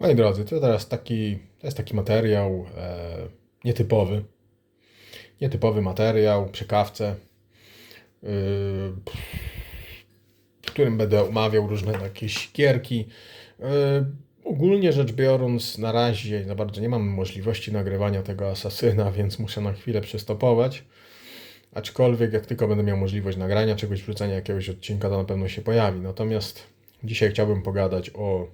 Moi drodzy, to teraz taki, to jest taki materiał e, nietypowy. Nietypowy materiał przy kawce, yy, w którym będę omawiał różne jakieś gierki. Yy, ogólnie rzecz biorąc, na razie za bardzo nie mam możliwości nagrywania tego asasyna, więc muszę na chwilę przystopować. Aczkolwiek, jak tylko będę miał możliwość nagrania czegoś, wrzucenia jakiegoś odcinka, to na pewno się pojawi. Natomiast dzisiaj chciałbym pogadać o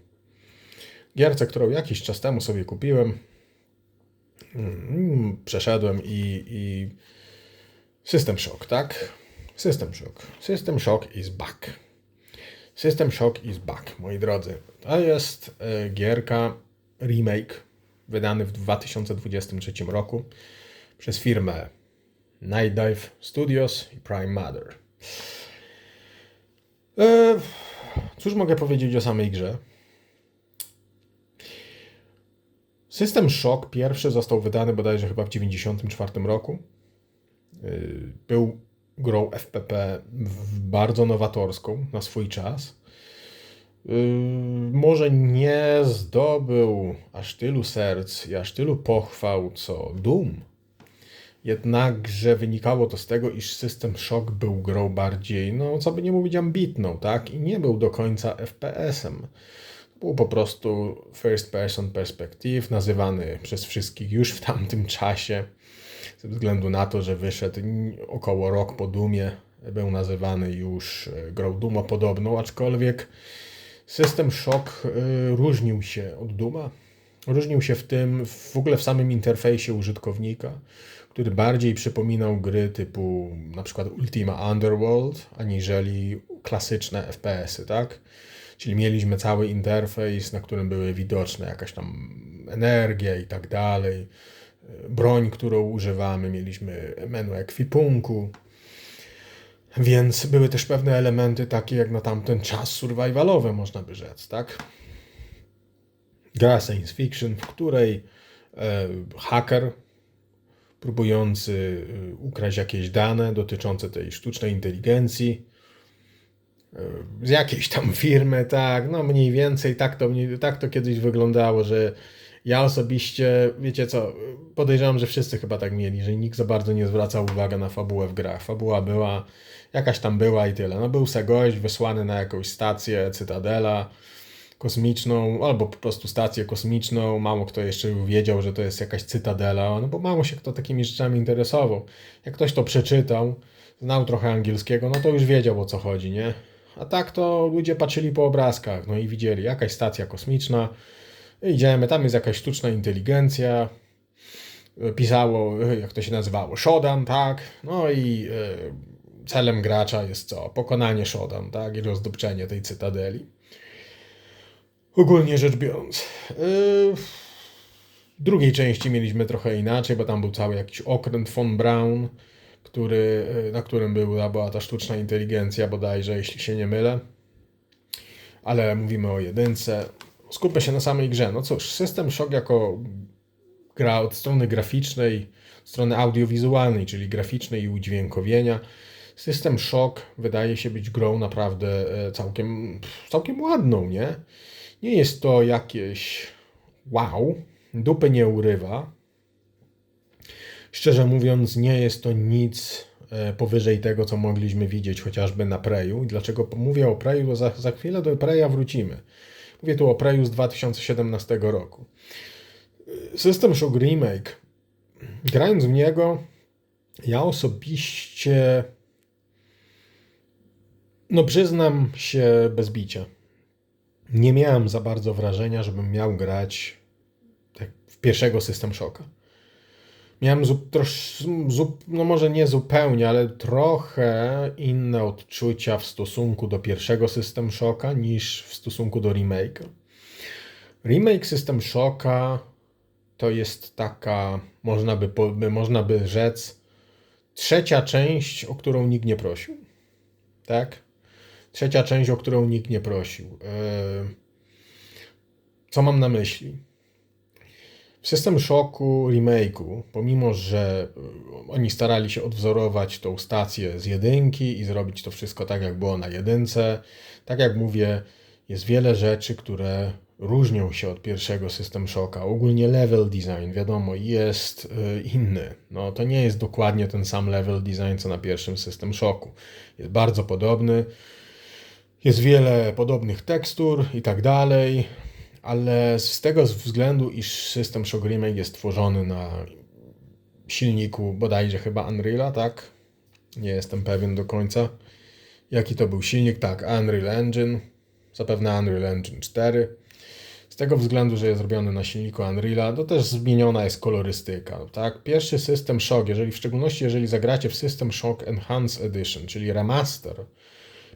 gierce, którą jakiś czas temu sobie kupiłem. Mm, Przeszedłem i, i System Shock, tak? System Shock. System Shock is back. System Shock is back, moi drodzy. To jest e, gierka, remake, wydany w 2023 roku przez firmę Night Dive Studios i Prime Matter. E, cóż mogę powiedzieć o samej grze? System Shock pierwszy został wydany bodajże chyba w 1994 roku. Yy, Był grą FPP bardzo nowatorską na swój czas. Yy, Może nie zdobył aż tylu serc i aż tylu pochwał co Doom. Jednakże wynikało to z tego, iż System Shock był grą bardziej, no co by nie mówić, ambitną, tak? I nie był do końca FPS-em. Był po prostu first person perspective, nazywany przez wszystkich już w tamtym czasie, ze względu na to, że wyszedł około rok po Dumie, był nazywany już e, grą Dumopodobną, aczkolwiek System Shock y, różnił się od Duma. Różnił się w tym, w ogóle w samym interfejsie użytkownika, który bardziej przypominał gry typu na przykład Ultima Underworld, aniżeli klasyczne FPS-y, tak? Czyli mieliśmy cały interfejs, na którym były widoczne jakaś tam energia i tak dalej, broń, którą używamy, mieliśmy menu ekwipunku, więc były też pewne elementy takie jak na tamten czas survivalowe, można by rzec, tak? Gra science fiction, w której e, haker próbujący e, ukraść jakieś dane dotyczące tej sztucznej inteligencji z jakiejś tam firmy, tak, no mniej więcej tak to, tak to kiedyś wyglądało, że ja osobiście, wiecie co, podejrzewam, że wszyscy chyba tak mieli, że nikt za bardzo nie zwracał uwagi na fabułę w grach. Fabuła była, jakaś tam była i tyle. No był se gość wysłany na jakąś stację, cytadela kosmiczną, albo po prostu stację kosmiczną. Mało kto jeszcze wiedział, że to jest jakaś cytadela, no bo mało się kto takimi rzeczami interesował. Jak ktoś to przeczytał, znał trochę angielskiego, no to już wiedział o co chodzi, nie? A tak to ludzie patrzyli po obrazkach, no i widzieli, jakaś stacja kosmiczna, idziemy, tam jest jakaś sztuczna inteligencja, pisało, jak to się nazywało, Shodan, tak, no i e, celem gracza jest co? Pokonanie Shodan, tak, i rozdupczenie tej cytadeli. Ogólnie rzecz biorąc. Yy, w drugiej części mieliśmy trochę inaczej, bo tam był cały jakiś okręt von Braun, który, yy, na którym była, była ta sztuczna inteligencja bodajże, jeśli się nie mylę. Ale mówimy o jedynce. Skupmy się na samej grze. No cóż, System Shock jako gra od strony graficznej, strony audiowizualnej, czyli graficznej i udźwiękowienia. System Shock wydaje się być grą naprawdę e, całkiem, całkiem ładną, nie? Nie jest to jakieś wow, dupy nie urywa. Szczerze mówiąc, nie jest to nic e, powyżej tego, co mogliśmy widzieć chociażby na Preju. I dlaczego mówię o Preju, to za, za chwilę do Preja wrócimy. Mówię tu o Preju z 2017 roku. System Shock Remake. Grając w niego, ja osobiście no przyznam się bez bicia. Nie miałem za bardzo wrażenia, żebym miał grać tak w pierwszego System Shocka. Miałem zu, trosz, no może nie zupełnie, ale trochę inne odczucia w stosunku do pierwszego System Shocka niż w stosunku do remake'a. Remake System Shocka to jest taka, można by, można by rzec, trzecia część, o którą nikt nie prosił. Tak? Trzecia część, o którą nikt nie prosił. Yy, Co mam na myśli? System Shocku remake'u, pomimo że y, oni starali się odwzorować tą stację z jedynki i zrobić to wszystko tak, jak było na jedynce, tak jak mówię, jest wiele rzeczy, które różnią się od pierwszego System Shocka. Ogólnie level design, wiadomo, jest y, inny. No, to nie jest dokładnie ten sam level design, co na pierwszym System Shocku. Jest bardzo podobny. Jest wiele podobnych tekstur i tak dalej, ale z tego względu, iż System Shock Remake jest tworzony na silniku bodajże chyba Unreala, tak? Nie jestem pewien do końca. Jaki to był silnik? Tak, Unreal Engine. Zapewne Unreal Engine 4. Z tego względu, że jest zrobiony na silniku Unreala, to też zmieniona jest kolorystyka. Tak? Pierwszy System Shock, jeżeli w szczególności jeżeli zagracie w System Shock Enhanced Edition, czyli remaster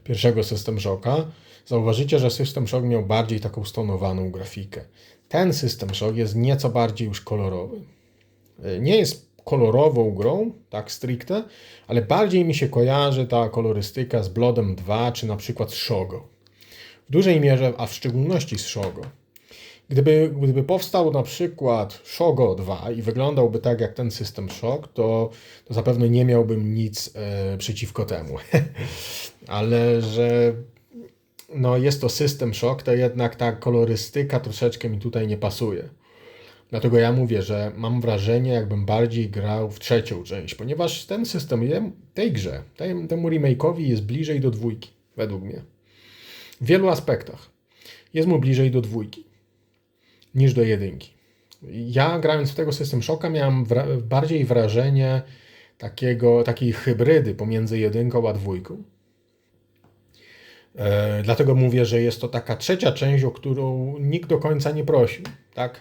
pierwszego System Shocka, zauważycie, że System Shock miał bardziej taką stonowaną grafikę. Ten System Shock jest nieco bardziej już kolorowy. Nie jest kolorową grą, tak stricte, ale bardziej mi się kojarzy ta kolorystyka z Bloodem 2 czy na przykład z Shogo. W dużej mierze, a w szczególności z Shogo. Gdyby, gdyby powstał na przykład Shogo 2 i wyglądałby tak jak ten System Shock, to, to zapewne nie miałbym nic e, przeciwko temu. Ale że no jest to System Shock, to jednak ta kolorystyka troszeczkę mi tutaj nie pasuje. Dlatego ja mówię, że mam wrażenie, jakbym bardziej grał w trzecią część, ponieważ ten system tej grze, temu remake'owi jest bliżej do dwójki, według mnie. W wielu aspektach jest mu bliżej do dwójki niż do jedynki. Ja grając w tego System Shocka miałem wra bardziej wrażenie takiego, takiej hybrydy pomiędzy jedynką a dwójką. E, dlatego mówię, że jest to taka trzecia część, o którą nikt do końca nie prosił. Tak?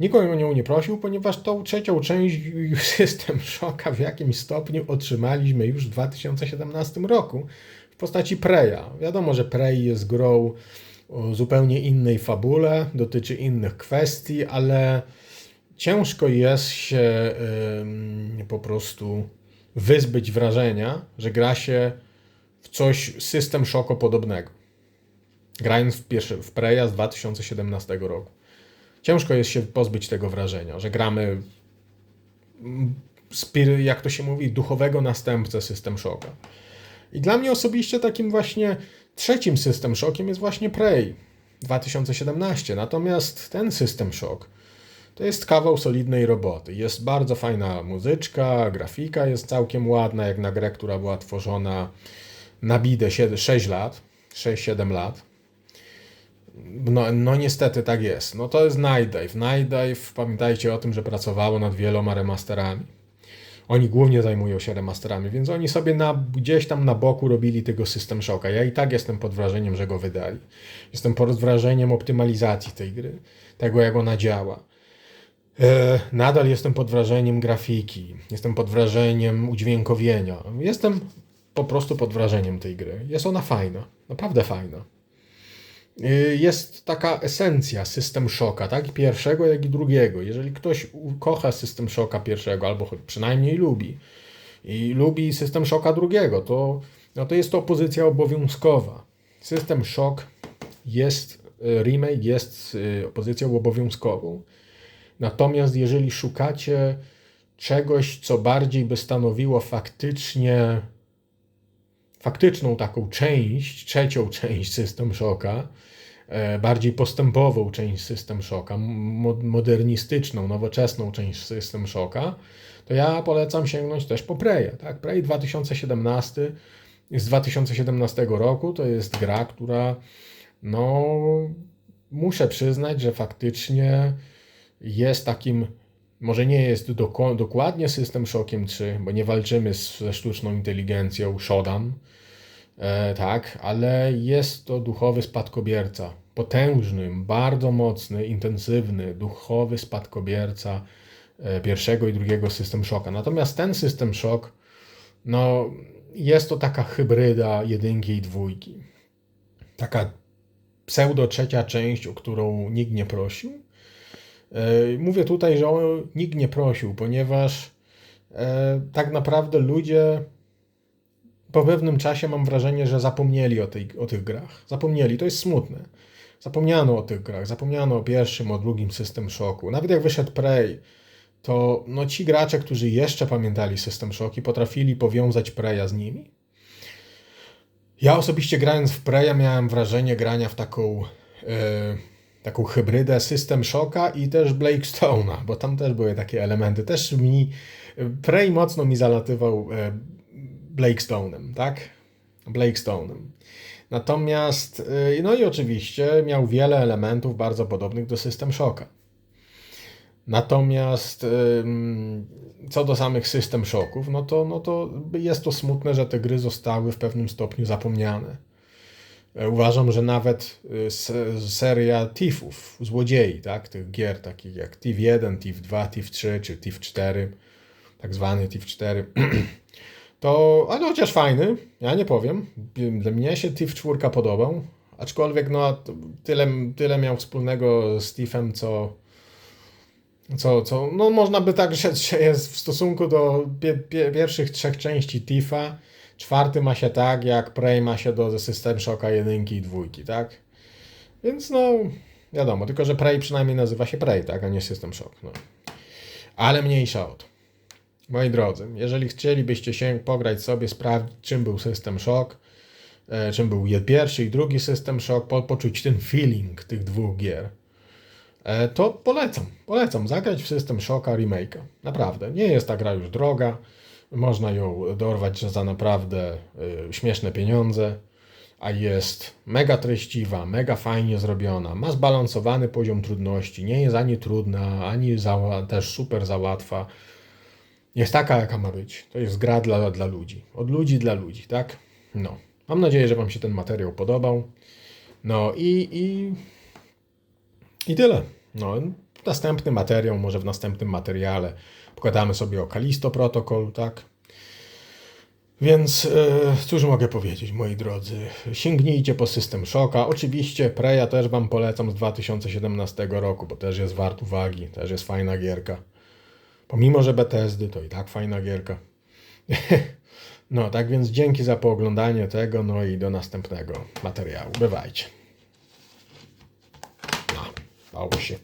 Nikogo o nią nie prosił, ponieważ tą trzecią część System Shocka w jakimś stopniu otrzymaliśmy już w 2017 roku w postaci Preya. Wiadomo, że Prey jest grą o zupełnie innej fabule, dotyczy innych kwestii, ale ciężko jest się po prostu wyzbyć wrażenia, że gra się w coś System Shocko podobnego. Grając w, pierwszy, w Preya z 2017 roku. Ciężko jest się pozbyć tego wrażenia, że gramy jak to się mówi, duchowego następcę System Shocka. I dla mnie osobiście takim właśnie trzecim System Shockiem jest właśnie Prey 2017. Natomiast ten System Shock to jest kawał solidnej roboty. Jest bardzo fajna muzyczka, grafika jest całkiem ładna, jak na grę, która była tworzona na bidę 6 lat, 6-7 lat. No, no niestety tak jest. No to jest Night Dive. Night Dive, pamiętajcie o tym, że pracowało nad wieloma remasterami. Oni głównie zajmują się remasterami, więc oni sobie na, gdzieś tam na boku robili tego System Shocka. Ja i tak jestem pod wrażeniem, że go wydali. Jestem pod wrażeniem optymalizacji tej gry, tego jak ona działa. E, nadal jestem pod wrażeniem grafiki, jestem pod wrażeniem udźwiękowienia. Jestem po prostu pod wrażeniem tej gry. Jest ona fajna, naprawdę fajna. Y, jest taka esencja System Shocka, tak? Pierwszego, jak i drugiego. Jeżeli ktoś kocha System Shocka pierwszego, albo przynajmniej lubi, i lubi System Shocka drugiego, to, no to jest to pozycja obowiązkowa. System Shock jest, y, remake jest y, pozycją obowiązkową. Natomiast jeżeli szukacie czegoś, co bardziej by stanowiło faktycznie faktyczną taką część, trzecią część System Shocka, e, bardziej postępową część System Shocka, modernistyczną, nowoczesną część System Shocka, to ja polecam sięgnąć też po Preya. Tak? Prey 2017 z 2017 roku to jest gra, która no muszę przyznać, że faktycznie jest takim może nie jest dokładnie system Shockiem 3, bo nie walczymy ze sztuczną inteligencją Shodan, e, tak, ale jest to duchowy spadkobierca. Potężny, bardzo mocny, intensywny, duchowy spadkobierca e, pierwszego i drugiego system Shocka. Natomiast ten system Shock, no, jest to taka hybryda jedynki i dwójki. Taka pseudo trzecia część, o którą nikt nie prosił mówię tutaj, że nikt nie prosił, ponieważ e, tak naprawdę ludzie po pewnym czasie mam wrażenie, że zapomnieli o, tej, o tych grach. Zapomnieli, to jest smutne. Zapomniano o tych grach, zapomniano o pierwszym, o drugim System Shocku. Nawet jak wyszedł Prey, to no, ci gracze, którzy jeszcze pamiętali System Shocki, potrafili powiązać Preya z nimi. Ja osobiście grając w Preya miałem wrażenie grania w taką... Yy, taką hybrydę System Shocka i też Blake Stone'a, bo tam też były takie elementy. Też mi Prey mocno mi zalatywał e, Blake Stone'em, tak? Blake Stone'em. Natomiast, e, no i oczywiście miał wiele elementów bardzo podobnych do System Shocka. Natomiast co do samych System Shocków, no to, no to jest to smutne, że te gry zostały w pewnym stopniu zapomniane. E, Uważam, że nawet y, se- seria Thiefów, złodziei, tak, tych gier takich jak Thief 1, Thief 2, Thief 3 czy Thief 4, tak zwany Thief 4, to, ale chociaż fajny, ja nie powiem, dla mnie się Thief 4 podobał, aczkolwiek no tyle, tyle miał wspólnego z Thiefem, co co, co, no można by tak, że, że jest w stosunku do pie, pie, pierwszych trzech części Tifa, czwarty ma się tak, jak Prey ma się do System Shocka jedynki i dwójki, tak? Więc no, wiadomo, tylko że Prey przynajmniej nazywa się Prey, tak, a nie System Shock, no. Ale mniejsza o to. Moi drodzy, jeżeli chcielibyście się pograć sobie, sprawdzić czym był System Shock, e, czym był pierwszy i drugi System Shock, po, poczuć ten feeling tych dwóch gier, E, to polecam, polecam zagrać w System Shocka Remake'a. Naprawdę, nie jest ta gra już droga, można ją dorwać za naprawdę y, śmieszne pieniądze, a jest mega treściwa, mega fajnie zrobiona, ma zbalansowany poziom trudności, nie jest ani trudna, ani za, też super za łatwa. Jest taka, jaka ma być. To jest gra dla, dla ludzi. Od ludzi dla ludzi, tak? No. Mam nadzieję, że Wam się ten materiał podobał. No i, i i tyle. No, następny materiał, może w następnym materiale pogadamy sobie o Kalisto Protocol, tak? Więc e, cóż mogę powiedzieć, moi drodzy? Sięgnijcie po System Shocka. Oczywiście Preya też Wam polecam z 2017 roku, bo też jest wart uwagi, też jest fajna gierka. Pomimo, że Bethesdy, to i tak fajna gierka. no, tak więc dzięki za pooglądanie tego, no i do następnego materiału. Bywajcie. No, dało się.